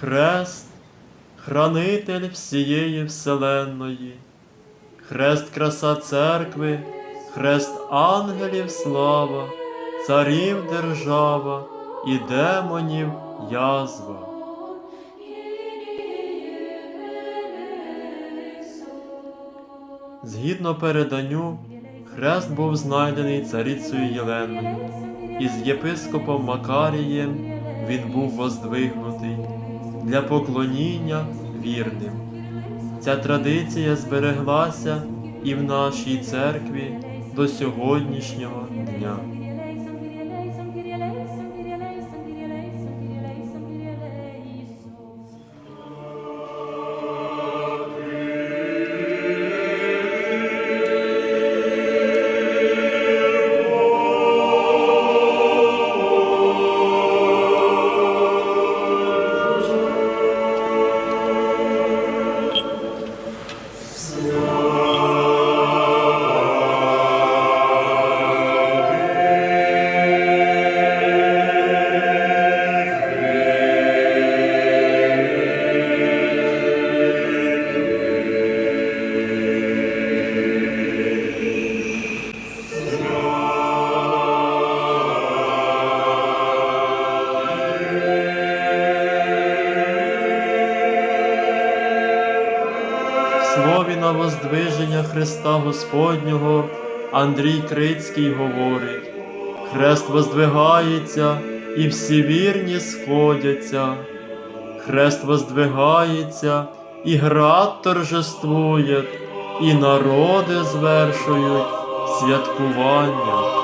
Хрест, хранитель всієї вселенної, хрест краса церкви, хрест ангелів слава, царів держава і демонів язва. Згідно переданню, хрест був знайдений царицею Єленою, і з єпископом Макарієм він був воздвигнутий для поклоніння вірним. Ця традиція збереглася і в нашій церкві до сьогоднішнього дня. На воздвиження Христа Господнього Андрій Крицький говорить: Хрест воздвигається, і всі вірні сходяться. Хрест воздвигається, і град торжествує, і народи звершують святкування.